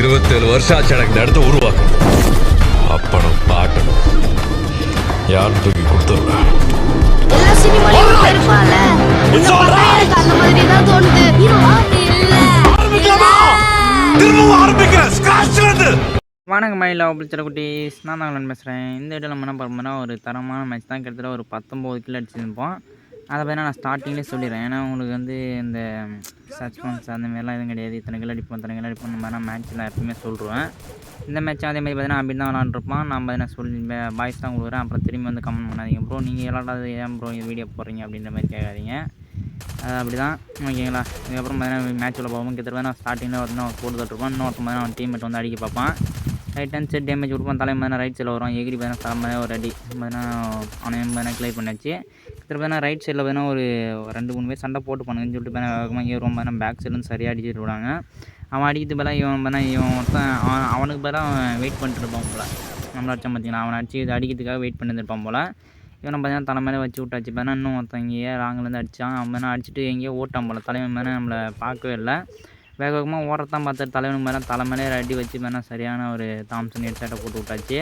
இருபத்தேழு வருஷம் ஆச்சு எனக்கு இந்த இடத்த உருவாக்கணும் அப்படம் பாட்டணும் யாரும் தூக்கி கொடுத்துருவேன் எல்லா சினிமாலையும் இருப்பான்ல. It's all right. எனக்கு அந்த மாதிரி தான் தோணுது. ஹீரோவா அப்படி இல்ல. திரும்பவும் ஆரம்பிக்கிறேன் ஸ்கிராச்ல இருந்து வணக்கம் மயிலா பிடிச்ச குட்டீஸ். நான் தான் பேசுகிறேன் இந்த வீடியோ நம்ம என்ன பார்ப்போம்னா ஒரு தரமான மேட்ச் தான். கிட்டத்தட்ட ஒரு பத்தொம்போது கிலோ அடிச்சிருப்போம். அதை பற்றி நான் ஸ்டார்டிங்லேயே சொல்லிடுறேன். ஏன்னா உங்களுக்கு வந்து இந்த சஸ்பென்ஸ் அந்த மாதிரிலாம் எதுவும் கிடையாது. இத்தனை கிலோ அடிப்போம் இத்தனை கிலோ அடிப்போம் இந்த மாதிரிலாம் மேட்ச் நான் எப்பவுமே சொல்லிடுவேன் இந்த மேட்ச் அதே மாதிரி பார்த்தீங்கன்னா அப்படி தான் விளாண்டுருப்போம் நான் பார்த்தீங்கன்னா சொல்லி பாய்ஸ் தான் கொடுக்குறேன். அப்புறம் திரும்பி வந்து கமெண்ட் பண்ணாதீங்க ப்ரோ நீங்கள் விளாடாது ஏன் ப்ரோ வீடியோ போடுறீங்க அப்படின்ற மாதிரி கேட்காதீங்க. அது அப்படி தான் ஓகேங்களா இதுக்கப்புறம் பார்த்தீங்கன்னா மேட்ச் உள்ள போகும் கிட்டத்தட்ட நான் ஸ்டார்டிங்கில் வந்து இன்னும் போட்டு தட்டுருப்பான். இன்னொருத்த மாதிரி அவன் டீம்மேட் வந்து அடிக்க பார்ப்பான். ரைட் ஹேண்ட் சைட் டேமேஜ் கொடுப்பான். தலை ரைட் சைடில் வரும் எகிரி பார்த்தீங்கன்னா தலைமையாக ஒரு அடி. பார்த்தீங்கன்னா அவனையும் பார்த்தீங்கன்னா கிளியர் பண்ணியாச்சு. கிட்டத்தட்ட பார்த்தீங்கன்னா ரைட் சைடில் பார்த்தீங்கன்னா ஒரு ரெண்டு மூணு பேர் சண்டை போட்டு பண்ணுங்கன்னு சொல்லிட்டு பார்த்தீங்கன்னா வேகமாக ஏறுவோம் பேக் சைடுன்னு சரியாக அடிச்சுட்டு விடுவாங்க. அவன் அடிக்கிறது பதிலாக இவன் பார்த்தா இவன் ஒருத்தன் அவன் அவனுக்கு பதிலாக அவன் வெயிட் பண்ணிட்டு இருப்பான் போல். நம்மள அடிச்சான் பார்த்தீங்கன்னா அவனை அடிச்சு இது அடிக்கிறதுக்காக வெயிட் பண்ணியிருப்பான் இருப்பான் போல். இவனை பார்த்தீங்கன்னா தலை மேலே வச்சு விட்டாச்சு பேனா இன்னும் ஒருத்தன் இங்கேயே ராங்கிலேருந்து அடித்தான் அவன் மேலே அடிச்சுட்டு எங்கேயோ ஓட்டான் போல். தலைவன் மேலே நம்மளை பார்க்கவே இல்லை. வேக வேகமாக ஓரத்தான் பார்த்து தலைவனுக்கு மேலே தலை மேலே அடி வச்சு மேலே சரியான ஒரு தாம்சன் ஹெட் போட்டு விட்டாச்சு.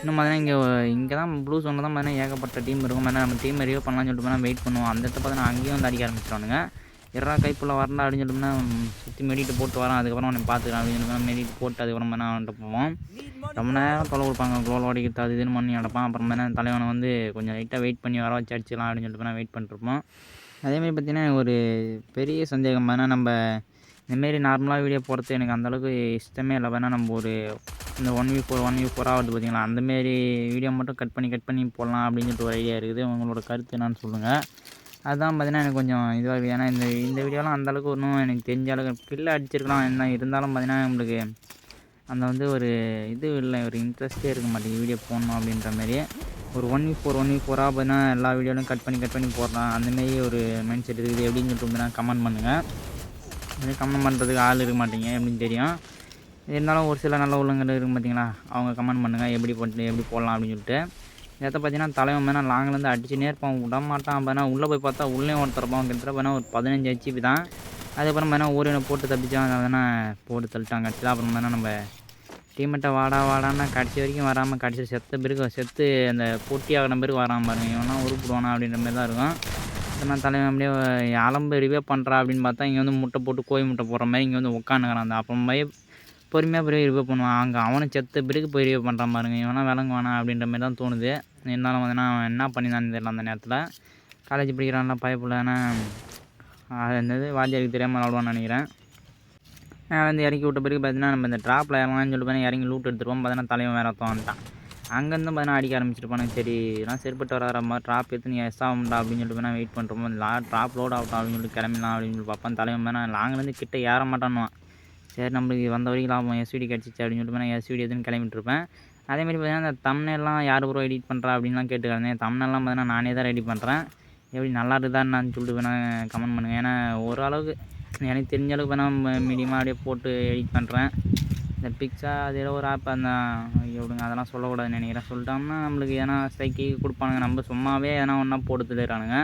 இன்னும் பார்த்தீங்கன்னா இங்கே இங்கே தான் ப்ளூ சொன்ன தான் பார்த்தீங்கன்னா ஏகப்பட்ட டீம் இருக்கும். மேலே நம்ம டீம் ரிவ் பண்ணலாம்னு சொல்லிட்டு பார்த்தா வெயிட் பண்ணுவோம். அந்த இடத்த பார்த்தீங்கன்னா அங்கேயும் வந்து அடிக்க ஆரம்பிச்சிட்டானுங்க எறா கைப்புள்ள வரல அப்படின்னு சொல்லிட்டுனா சுற்றி மெடிட்டு போட்டு வரான். அதுக்கப்புறம் அவனை பார்த்துக்கலாம் அப்படின்னு சொல்லிட்டு மெடிட்டு போட்டு அதுக்கப்புறம் நான் அவன்கிட்ட போவோம். ரொம்ப நேரம் தொலை கொடுப்பாங்க. குளோல் ஓடிக்கிறது அது இதுன்னு பண்ணி நடப்பான். அப்புறம் மேலே தலைவனை வந்து கொஞ்சம் லைட்டாக வெயிட் பண்ணி வர வச்சு அடிச்சிடலாம் அப்படின்னு சொல்லிட்டு நான் வெயிட் பண்ணிருப்போம் அதேமாதிரி பார்த்தீங்கன்னா ஒரு பெரிய சந்தேகம். பார்த்தீங்கன்னா நம்ம இந்தமாரி நார்மலாக வீடியோ போடுறது எனக்கு அந்தளவுக்கு இஷ்டமே இல்லை. வேணால் நம்ம ஒரு இந்த one week four one week ஃபோராக வருது பார்த்தீங்களா அந்தமாரி வீடியோ மட்டும் கட் பண்ணி கட் பண்ணி போடலாம் அப்படின்னு ஒரு ஐடியா இருக்குது. உங்களோட கருத்து என்னான்னு சொல்லுங்கள் அதுதான் பார்த்தீங்கன்னா எனக்கு கொஞ்சம் இதுவாக இருக்குது. ஏன்னா இந்த இந்த வீடியோலாம் அந்தளவுக்கு ஒன்றும் எனக்கு தெரிஞ்ச அளவுக்கு பில்லு அடிச்சிருக்கலாம். என்ன இருந்தாலும் பார்த்தீங்கன்னா நம்மளுக்கு அந்த வந்து ஒரு இது இல்லை. ஒரு இன்ட்ரெஸ்ட்டே இருக்க மாட்டேங்குது வீடியோ போடணும் அப்படின்ற மாதிரி ஒரு one week four one week ஃபோராக பார்த்தீங்கன்னா எல்லா வீடியோலையும் கட் பண்ணி கட் பண்ணி போடலாம். அந்தமாரி ஒரு மைண்ட் செட் இருக்குது. எப்படின்னு சொல்லிட்டு கமெண்ட் பண்ணுங்கள் இது கமெண்ட் பண்ணுறதுக்கு ஆள் இருக்க மாட்டீங்க எப்படின்னு தெரியும். இருந்தாலும் ஒரு சில நல்ல உள்ளங்கள் இருக்கும் பார்த்தீங்களா அவங்க கமெண்ட் பண்ணுங்கள் எப்படி போட்டு எப்படி போடலாம் அப்படின்னு சொல்லிட்டு. இதை பார்த்தீங்கன்னா தலைவன் மேலே லாங்கிலேருந்து அடிச்சுனே நேர்ப்போம் விட மாட்டான். அப்படின்னா உள்ளே போய் பார்த்தா உள்ளே போவோம் கிட்டத்தட்ட பார்த்தா ஒரு பதினஞ்சு ஹெச்பி தான். அதுக்கப்புறம் பார்த்தா ஊரினை போட்டு தப்பிச்சான். அதனால் போட்டு தள்ளிட்டாங்க. கடைசியில் அப்புறம் பார்த்தா நம்ம டீமெட்டை வாடா வாடான்னா கடைசி வரைக்கும் வராமல் கடைசி செத்த பிறகு செத்து அந்த போட்டி ஆகிற பிறகு வராமல் பாருங்க. இவனா உருப்பிடுவானா அப்படின்ற மாதிரி தான் இருக்கும். நான் தலைவன் அப்படியே அலம்பு ரிவே பண்ணுறா அப்படின்னு பார்த்தா இங்கே வந்து முட்டை போட்டு கோழி முட்டை போடுற மாதிரி இங்கே வந்து உட்காந்துக்கிறான் அந்த அப்புறம் போய் பொறுமையாக போய் ரிவே பண்ணுவான். அங்கே அவனை செத்த பிறகு போய் ரிவே பண்ணுறான் பாருங்க. இவனா விளங்கு வேணாம் அப்படின்ற மாதிரி தான் தோணுது. இருந்தாலும் வந்து நான் என்ன பண்ணிதான் தெரியல அந்த நேரத்தில். காலேஜ் படிக்கிறான்ல பயப்புலன்னா என்னது வாத்தியாருக்கு தெரியாமல் விளாடுவான்னு நினைக்கிறேன். நான் வந்து இறக்கி விட்ட பிறகு பார்த்தீங்கன்னா நம்ம இந்த ட்ராப்பில் இறங்கலாம்னு சொல்லிட்டு பார்த்தீங்கன்னா இறங்கி லூட் எடுத்துருப்போம் பார்த்தீங்கன்னா தலைவன் வேறு வந்துட்டான். அங்கேருந்து பார்த்தீங்கன்னா அடிக்க ஆரம்பிச்சிருப்பானுங்க. சரி எல்லாம் செருப்பட்டு வராத மாதிரி ட்ராப் எடுத்து நீ எஸ் ஆகும்டா அப்படின்னு சொல்லிட்டு வேணா வெயிட் பண்ணுறோம் லா ட்ராப் லோட் ஆகட்டும் அப்படின்னு சொல்லிட்டு கிளம்பிடலாம் அப்படின்னு சொல்லி பார்ப்பேன். தலைவன் வேணா லாங்கிலேருந்து கிட்ட ஏற மாட்டானுவான் சரி நம்மளுக்கு வந்த வரைக்கும் லாபம். எஸ்விடி கிடச்சிச்சு அப்படின்னு சொல்லிட்டு நான் எஸ்விடி எதுன்னு கிளம்பிட்டு இருப்பேன். அதேமாதிரி பார்த்தீங்கன்னா அந்த தம்னெல்லாம் யார் ப்ரோ எடிட் பண்ணுறா அப்படின்லாம் கேட்டுக்கிறேன் தம்னெல்லாம் பார்த்தீங்கன்னா நானே தான் ரெடி பண்ணுறேன் எப்படி நல்லா இருக்குதான்னு சொல்லிட்டு வேணால் கமெண்ட் பண்ணுங்கள் ஏன்னா ஓரளவுக்கு எனக்கு தெரிஞ்ச அளவுக்கு வேணால் மீடியமாக அப்படியே போட்டு எடிட் பண்ணுறேன் இந்த பிக்ஸா அது ஏதோ ஒரு ஆப் அந்த எப்படிங்க அதெல்லாம் சொல்லக்கூடாதுன்னு நினைக்கிறேன். சொல்லிட்டோம்னா நம்மளுக்கு ஏன்னா ஸ்ட்ரைக்கு கொடுப்பானுங்க. நம்ம சும்மாவே எதனா ஒன்றா போட்டு தள்ளிடுறானுங்க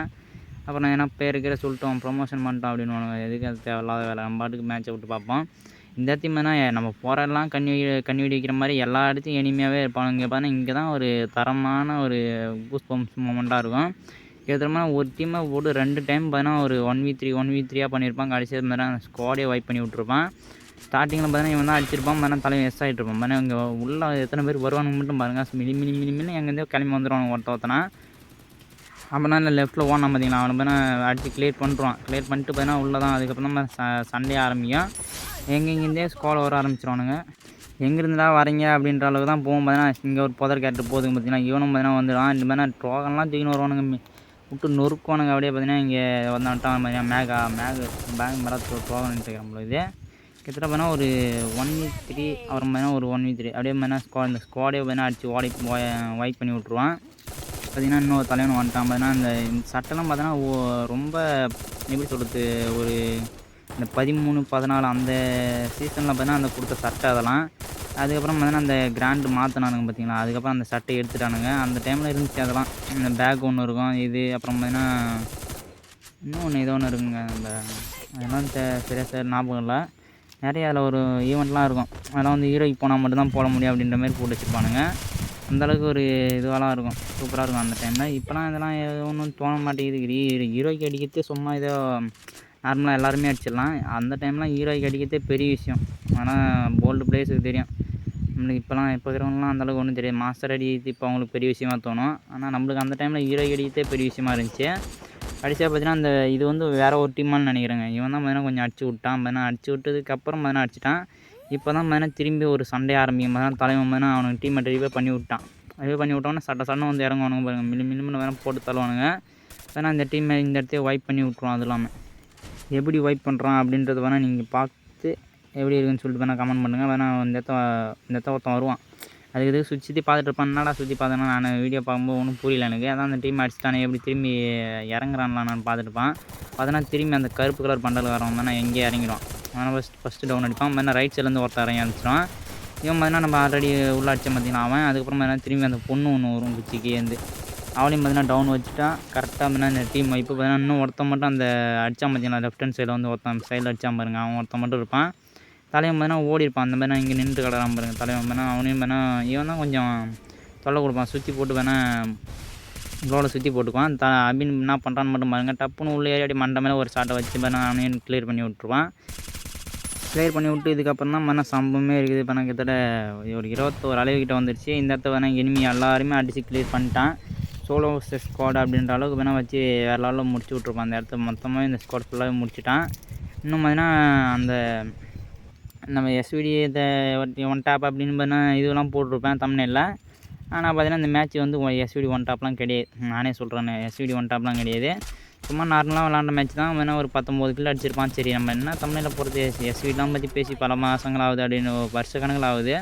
அப்புறம் ஏன்னா பேருக்கிற சொல்லிட்டோம் ப்ரொமோஷன் பண்ணிட்டோம் அப்படின்னு எதுக்கு அது தேவையில்லாத வேலை? நம்ம பாட்டுக்கு மேட்ச்சை விட்டு பார்ப்போம். இந்த இடத்தையுமே நம்ம போகிறதெல்லாம் கண்ணி கண்ணி வெடிக்கிற மாதிரி எல்லா இடத்தையும் இனிமையாகவே இருப்பாங்க இங்கே பார்த்தா இங்கே தான் ஒரு தரமான ஒரு கூஸ் பம்ப்ஸ் மூமெண்ட்டாக இருக்கும் கிட்டத்தட்ட ஒரு டீமை போட்டு ரெண்டு டைம் பார்த்தீங்கன்னா ஒரு one v three one v த்ரீயாக பண்ணியிருப்பான் கடைசியாக மாதிரி ஸ்குவாடே வைப் பண்ணி விட்ருப்பான் ஸ்டார்டிங்கில் பார்த்தீங்கன்னா இவன் தான் அடிச்சிருப்பான் பார்த்தீங்கன்னா தலைவன் எஸ் ஆகிட்டு இருப்பான். பார்த்தா இங்கே உள்ள எத்தனை பேர் வருவானுங்க மட்டும் பாருங்கள் மினி மினி மினி மினி எங்கேருந்தோ கிளம்பி வந்துடுவானுங்க ஒருத்த ஒருத்தனா. அப்படின்னா இல்லை லெஃப்ட்டில் ஓடணும் பார்த்தீங்களா அவனை பார்த்தா அடித்து கிளியர் பண்ணுறான் கிளியர் பண்ணிட்டு பார்த்தீங்கன்னா உள்ளே தான். அதுக்கப்புறம் தான் ச சண்டே ஆரம்பிக்கும். எங்கெங்கேருந்தே ஸ்குவாட் வர ஆரம்பிச்சிருவானுங்க. எங்கேருந்துடா வரீங்க அப்படின்ற அளவுக்கு தான் போகும். பார்த்தீங்கன்னா இங்கே ஒரு புதர் கேட்டு போதுங்க பார்த்தீங்கன்னா இவனும் பார்த்தீங்கன்னா வந்துடுவான். இந்த மாதிரி ட்ரோகன்லாம் தூக்கின்னு வருவானுங்க. மி- விட்டு நொறுக்குவானுங்க. அப்படியே பார்த்தீங்கன்னா இங்கே வந்தான்ட்டான் பார்த்தீங்கன்னா மேகா மேக பேங்க் மரத்து ட்ரோகன் இருக்கிறோம் இது. கிட்டத்தட்ட பார்த்தீங்கன்னா ஒரு ஒன் வீக் த்ரீ அப்புறம் பார்த்தீங்கன்னா ஒரு ஒன் வீக் த்ரீ அப்படியே பார்த்தீங்கன்னா ஸ்குவாட் இந்த ஸ்குவாடே பார்த்தீங்கன்னா அடிச்சு ஓடி வைப் பண்ணி விட்ருவான் பார்த்தீங்கன்னா இன்னொரு தலைவன் வந்துட்டான். பார்த்தீங்கன்னா இந்த சட்டெல்லாம் சட்டைலாம் ஓ- ரொம்ப எப்படி சொல்கிறது ஒரு இந்த பதிமூணு பதினாலு அந்த சீசனில் பார்த்தீங்கன்னா அந்த கொடுத்த சட்டை அதெல்லாம். அதுக்கப்புறம் பார்த்தீங்கன்னா அந்த கிராண்டு மாற்றினானுங்க பார்த்தீங்களா? அதுக்கப்புறம் அந்த சட்டை எடுத்துட்டானுங்க. அந்த டைமில் இருந்துச்சு அதெல்லாம். இந்த பேக் ஒன்று இருக்கும் இது அப்புறம் பார்த்தீங்கன்னா இன்னும் ஒன்று ஏதோ ஒன்று இருக்குங்க. அந்த அதெல்லாம் சரியாக சார் ஞாபகம் இல்லை. நிறைய அதில் ஒரு ஈவெண்ட்லாம் இருக்கும். அதெல்லாம் வந்து ஹீரோய்க்கு போனால் மட்டும்தான் போட முடியும் அப்படின்ற மாதிரி போட்டு வச்சுருப்பானுங்க. அந்தளவுக்கு ஒரு இதுவாலாம் இருக்கும். சூப்பராக இருக்கும் அந்த டைமில் இப்போலாம் இதெல்லாம் ஒன்றும் தோண மாட்டேங்குது. ஹீரோய்க்கு அடிக்கிறதே சும்மா ஏதோ நார்மலாக எல்லாருமே அடிச்சிடலாம். அந்த டைம்லாம் ஹீரோய்க்கு அடிக்கிறதே பெரிய விஷயம். ஆனால் போல்டு பிளேஸுக்கு தெரியும். நம்மளுக்கு இப்போலாம் இப்போ இருக்கிறவங்களாம் அந்தளவுக்கு ஒன்றும் தெரியாது. மாஸ்டர் அடிக்கிறது இப்போ அவங்களுக்கு பெரிய விஷயமா தோணும். ஆனால் நம்மளுக்கு அந்த டைமில் ஹீரோக்கு அடிக்கிறதே பெரிய விஷயமா இருந்துச்சு. கடைசியாக பார்த்தீங்கன்னா அந்த இது வந்து வேறு ஒரு டீமான்னு நினைக்கிறேங்க. இவன் தான் பார்த்தீங்கன்னா கொஞ்சம் அடிச்சு விட்டான். பார்த்தீங்கன்னா அடிச்சு விட்டதுக்கு அப்புறம் பார்த்தீங்கன்னா அடிச்சிட்டான். இப்போ தான் பார்த்தீங்கன்னா திரும்பி ஒரு சண்டை ஆரம்பிக்கும். பார்த்தீங்கன்னா தலைவன் பார்த்தீங்கன்னா அவனுக்கு டீமை ரிவே பண்ணி விட்டான். ரிவே பண்ணி விட்டோன்னா சட்ட சட்டம் வந்து இறங்குவானுங்க பாருங்க. மில்லி மில்லிமின்னு வேணால் போட்டு தள்ளுவானுங்க. வேணால் அந்த டீமை இந்த இடத்தையே வைப் பண்ணி விட்ருவான் அது இல்லாமல் எப்படி வைப் பண்ணுறான் அப்படின்றது வேணால் நீங்கள் பார்த்து எப்படி இருக்குன்னு சொல்லிட்டு வேணால் கமெண்ட் பண்ணுங்கள் வேணால் இந்த இடத்த இந்த இடத்த ஒருத்தன் வருவான். அதுக்கு இது சுற்றி சுற்றி பார்த்துட்டு இருப்பான். என்னடா சுற்றி பார்த்தேன்னா நான் வீடியோ பார்க்கும்போது ஒன்றும் புரியல எனக்கு. அதான் அந்த டீம் அடிச்சுட்டானே எப்படி திரும்பி இறங்குறான்லாம் நான் பார்த்துட்டு இருப்பான். பார்த்தோன்னா திரும்பி அந்த கருப்பு கலர் பண்டல் வரவன் நான் எங்கேயே இறங்கிடுவான். அவனை ஃபஸ்ட் ஃபஸ்ட்டு டவுன் அடிப்பான். வேணா ரைட் சைட்லேருந்து ஒருத்தர் இறங்கி அடிச்சிடுவான் இவன் பார்த்தீங்கன்னா நம்ம ஆல்ரெடி உள்ள அடித்த பார்த்தீங்கன்னா அவன். அதுக்கப்புறம் பார்த்தீங்கன்னா திரும்பி அந்த பொண்ணு ஒன்று வரும் குச்சிக்கு வந்து அவளையும் பார்த்தீங்கன்னா டவுன் வச்சுட்டா கரெக்டாக பார்த்தீங்கன்னா இந்த டீம் இப்போ பார்த்தீங்கன்னா இன்னும் ஒருத்தன் மட்டும் அந்த அடித்தான் பார்த்தீங்கன்னா லெஃப்ட் ஹேண்ட் சைடில் வந்து ஒருத்தன் சைடில் அடிச்சான் பாருங்க. அவன் ஒருத்தன் மட்டும் இருப்பான். தலைவன் பார்த்தீங்கன்னா ஓடி இருப்பான். அந்த மாதிரி இங்கே நின்று கிடறான் பாருங்க. தலைவன் பார்த்தீங்கன்னா அவனையும் பார்த்தீங்கன்னா இவன் தான் கொஞ்சம் தொல்லை கொடுப்பான். சுற்றி போட்டு வேணால் உங்களோட சுற்றி போட்டுக்குவான். த அபின் என்ன பண்ணுறான்னு மட்டும் பாருங்கள் டப்புன்னு உள்ளே ஏறி மண்டை மேலே ஒரு ஷாட்டை வச்சு பார்த்தா அவனையும் கிளியர் பண்ணி விட்ருவான் கிளியர் பண்ணி விட்டு இதுக்கப்புறம் தான் மன சம்பவமே இருக்குது. இப்போ நான் கிட்டத்தட்ட ஒரு இருபத்தோரு அளவுக்கிட்ட வந்துடுச்சு வந்துருச்சு. இந்த இடத்த வேணால் எனிமி எல்லாருமே அடித்து கிளியர் பண்ணிட்டான். சோலோ ஸ்குவாட் அப்படின்ற அளவுக்கு வேணால் வச்சு வேறு லெவலில் முடிச்சு விட்ருப்பான் அந்த இடத்த மொத்தமாக இந்த ஸ்குவாட் ஃபுல்லாகவே முடிச்சிட்டான். இன்னும் பார்த்தீங்கன்னா அந்த நம்ம எஸ்விடி இதை ஒன் டாப் அப்படின்னு பார்த்தீங்கன்னா இதுவெல்லாம் போட்டிருப்பேன் தமிழில் ஆனால் பார்த்தீங்கன்னா இந்த மேட்ச் வந்து எஸ்விடி ஒன் டாப்லாம் கிடையாது. நானே சொல்கிறேன் எஸ்விடி ஒன் டாப்லாம் கிடையாது. சும்மா நார்மலாக விளாண்ட மேட்ச் தான். வேணா ஒரு பத்தொம்போது கிலோ அடிச்சிருப்பான். சரி நம்ம என்ன தமிழில் போகிறது எஸ்விடிலாம் பற்றி பேசி பல மாதங்கள் ஆகுது அப்படின்னு வருஷ கணக்கில் ஆகுது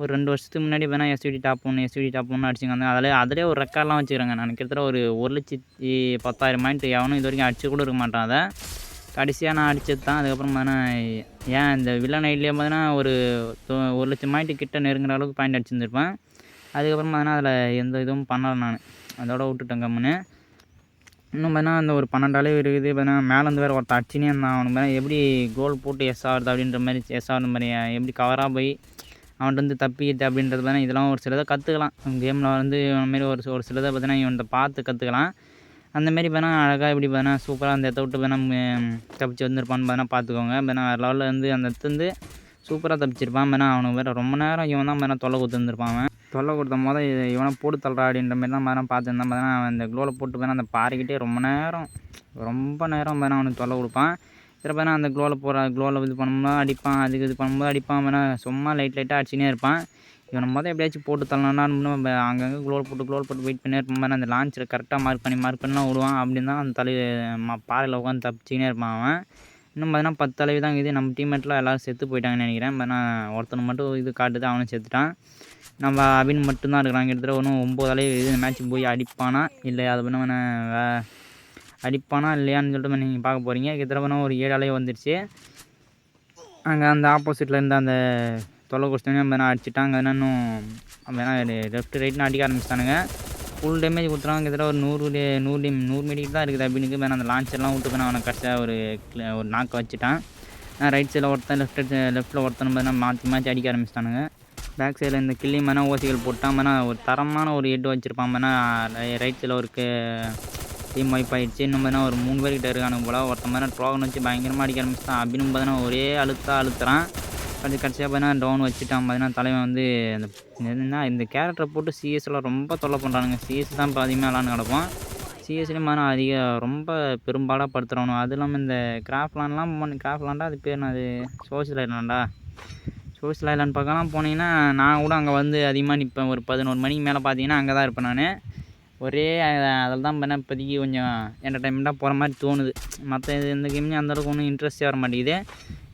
ஒரு ரெண்டு வருஷத்துக்கு முன்னாடி வேணால் எஸ்விடி டாப் ஒன்று எஸ்விடி டாப் ஒன்று அடிச்சுங்க வந்து அதில் அதிலே ஒரு ரெக்கார்ட்லாம் வச்சுக்கிறாங்க நான் கிட்டத்தட்ட ஒரு ஒரு லட்சத்தி பத்தாயிரம் பாயிண்ட் எவனும் இது வரைக்கும் அடிச்சு கூட இருக்க மாட்டான் அதை. கடைசியாக நான் அடித்தது தான். அதுக்கப்புறம் பார்த்தீங்கன்னா ஏன் இந்த வில்லன் ஐட்லேயே பார்த்தீங்கன்னா ஒரு ஒரு லட்சம் பாயிண்ட் கிட்ட நெருங்குற அளவுக்கு பாயிண்ட் அடிச்சிருந்துருப்பேன். அதுக்கப்புறம் பார்த்தீங்கன்னா அதில் எந்த இதுவும் பண்ணலை நான். அதோட விட்டுட்டேன் கம்முன்னு. இன்னும் பார்த்தீங்கன்னா அந்த ஒரு பன்னெண்டு அளவு இருக்குது. பார்த்தீங்கன்னா மேலேருந்து வேறு ஒருத்தர் அடிச்சுனே இருந்தான். அவனுக்கு பார்த்தீங்கன்னா எப்படி கோல் போட்டு எஸ் ஆகுது அப்படின்ற மாதிரி எஸ் ஆகுற மாதிரி எப்படி கவராக போய் அவன்கிட்ட வந்து தப்பிக்கிட்டு அப்படின்றது பார்த்தீங்கன்னா இதெல்லாம் ஒரு சிலதை கற்றுக்கலாம் கேமில் வந்து மாதிரி ஒரு ஒரு சிலதை பார்த்தீங்கன்னா இவன்கிட்ட பார்த்து கற்றுக்கலாம் அந்தமாரி வேணா அழகாக இப்படி வேணா சூப்பராக அந்த இடத்த விட்டு வேணா தப்பிச்சு வந்திருப்பான்னு வேணா பார்த்துக்கோங்க வேணா வேறு லெவலில் வந்து அந்த இடத்துல சூப்பராக தப்பிச்சிருப்பான். வேணா அவனுக்கு வேறு ரொம்ப நேரம் இவன் தான் வேணா தொல்லை கொடுத்துருந்துருப்பான் அவன். தொல்லை கொடுத்த போது இது இவனை போட்டு தள்ளுறா அப்படின்ற மாதிரி தான் வேணா பார்த்துருந்தான். பார்த்தீங்கன்னா அவன் அந்த க்ளோவில் போட்டு வேணா அந்த பாறைக்கிட்டே ரொம்ப நேரம் ரொம்ப நேரம் வேணா அவனுக்கு தொல்லை கொடுப்பான். இதில் பேர் அந்த க்ளோவில் போகிற க்ளோவில் இது பண்ணும்போது அடிப்பான் அதுக்கு இது பண்ணும்போது அடிப்பான். வேணால் சும்மா லைட் லைட்டாக அடிச்சுனே இருப்பான். இவனை மொதல் எப்படியாச்சும் போட்டு தள்ளலான்னு அங்கங்கே க்ளோல் போட்டு க்ளோல் போட்டு வெயிட் பண்ணி இருப்பான் அந்த லான்ச்சில் கரெக்டாக மார்க் பண்ணி மார்க் பண்ணலாம் விடுவான். அப்படின்னு தான் அந்த தலை பாறையில் உட்காந்து தப்பிச்சிக்கினே இருப்பான் அவன். இன்னும் பார்த்தீங்கன்னா பத்து தலைவி தான் இது. நம்ம டீம்மேட்டில் எல்லோரும் செத்து போயிட்டாங்கன்னு நினைக்கிறேன். நான் ஒருத்தனை மட்டும் இது காட்டுது. அவனும் செத்துட்டான். நம்ம அபின் மட்டும்தான் இருக்கிறான் கிட்டத்தட்ட ஒன்றும் ஒம்பது அளவு இது மேட்ச் போய் அடிப்பானா இல்லை அதை பண்ண வே அடிப்பானா இல்லையான்னு சொல்லிட்டு நீங்கள் பார்க்க போகிறீங்க கிட்டத்தட்ட ஒரு ஏழு அலையை வந்துடுச்சு அங்கே அந்த ஆப்போசிட்டில் இருந்த அந்த தொலை கொடுத்தோன்னே வேணா அடிச்சிட்டாங்க இன்னும் வேணா லெஃப்ட் ரைட்னு அடிக்க ஆரம்பிச்சிட்டானுங்க. ஃபுல் டேமேஜ் கொடுத்துருவாங்க கிட்டத்தட்ட ஒரு நூறு டே- நூறு டே நூறு மீடிக்கு தான் இருக்குது அப்படின்னு வேணா அந்த லான்ச்செல்லாம் விட்டு வேணா அவனை கடைசியாக ஒரு cl- ஒரு நாக்கு வச்சுட்டான். ரைட் சைடில் ஒருத்தன் லெஃப்ட் லெஃப்ட்டில் ஒருத்தன் வேணா மாற்றி மாற்றி அடிக்க ஆரம்பிச்சிட்டானுங்க. பேக் சைடில் இந்த கிள்ளி மேனா ஓசிகள் போட்டான். ஒரு தரமான ஒரு ஹெட் வச்சுருப்பான். ரைட் சைடில் ஒரு டீம் வைப் ஆகிடுச்சு இன்னும் ஒரு மூணு பேர்கிட்ட இருக்கானுங்க போல். ஒருத்தன் மாதிரி ட்ரோகன் வச்சு பயங்கரமாக அடிக்க ஆரம்பிச்சிட்டான். அப்படின்னு பார்த்தீங்கன்னா ஒரே அழுத்தா அழுத்துறான். அது கடைசியாக பார்த்தீங்கன்னா டவுன் வச்சுட்டான். பார்த்தீங்கன்னா தலைவன் வந்து அந்த என்ன இந்த கேரக்டரை போட்டு சிஎஸ்லாம் ரொம்ப தொல்லை பண்ணுறானுங்க சிஎஸ் தான் இப்போ அதிகமாக விளாண்டு கிடப்போம் சிஎஸ்லேயும் பார்த்தா அதிக ரொம்ப பெரும்பாலாக படுத்துறணும் அது இல்லாமல் இந்த கிராஃப்ட்லான்லாம் பண்ணி கிராஃப்ட்லாண்டா அது பேர் அது சோசியல் ஐலாண்டா சோசியல் ஐலாண்ட் பக்கம்லாம் போனீங்கன்னா நான் கூட அங்கே வந்து அதிகமாக நிற்பேன் ஒரு பதினோரு மணிக்கு மேலே பார்த்தீங்கன்னா அங்கே தான் இருப்பேன் நான். ஒரே அதில் தான் பண்ண இப்போதைக்கு கொஞ்சம் என்டர்டைன்மெண்ட்டாக போகிற மாதிரி தோணுது. மற்ற இது எந்த கேம்லேயும் அந்தளவுக்கு ஒன்றும் இன்ட்ரெஸ்டே வர மாட்டேங்குது.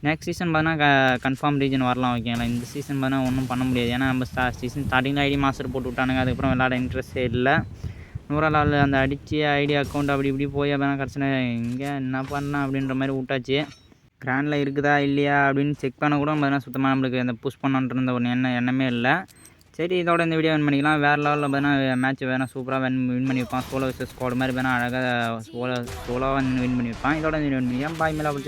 நெக்ஸ்ட் சீசன் பார்த்தீங்கன்னா க கன்ஃபார்ம் ரீஜன் வரலாம் ஓகேங்களா இந்த சீசன் பார்த்தா ஒன்றும் பண்ண முடியாது. ஏன்னா நம்ம ஸ்டா சீசன் ஸ்டார்டிங்கில் ஐடி மாஸ்டர் போட்டு விட்டானுங்க. அதுக்கப்புறம் விளாட இன்ட்ரெஸ்டே இல்லை. நூறா நாள் அந்த அடித்து ஐடி அக்கௌண்ட் அப்படி இப்படி போய் வேணா கடைசியில் இங்கே என்ன பண்ணலாம் அப்படின்ற மாதிரி விட்டாச்சு. கிராண்டில் இருக்குதா இல்லையா அப்படின்னு செக் பண்ண கூட பார்த்தீங்கன்னா சுத்தமாக நம்மளுக்கு அந்த புஷ் பண்ணணுன்ற ஒரு எண்ணம் எண்ணமே இல்லை. சரி இதோட இந்த வீடியோ வின் பண்ணிக்கலாம். வேறு லெவலில் பார்த்தீங்கன்னா மேட்ச் வேணால் சூப்பராக வின் வின் பண்ணியிருப்பான். சோலோ விசஸ் ஸ்குவாட் மாதிரி வேணால் அழகாக சோலோ சோலோவாக வின் பண்ணியிருப்பான். இதோட இந்த வின் பண்ணிக்கலாம். பாய் மேலே பிடிச்சி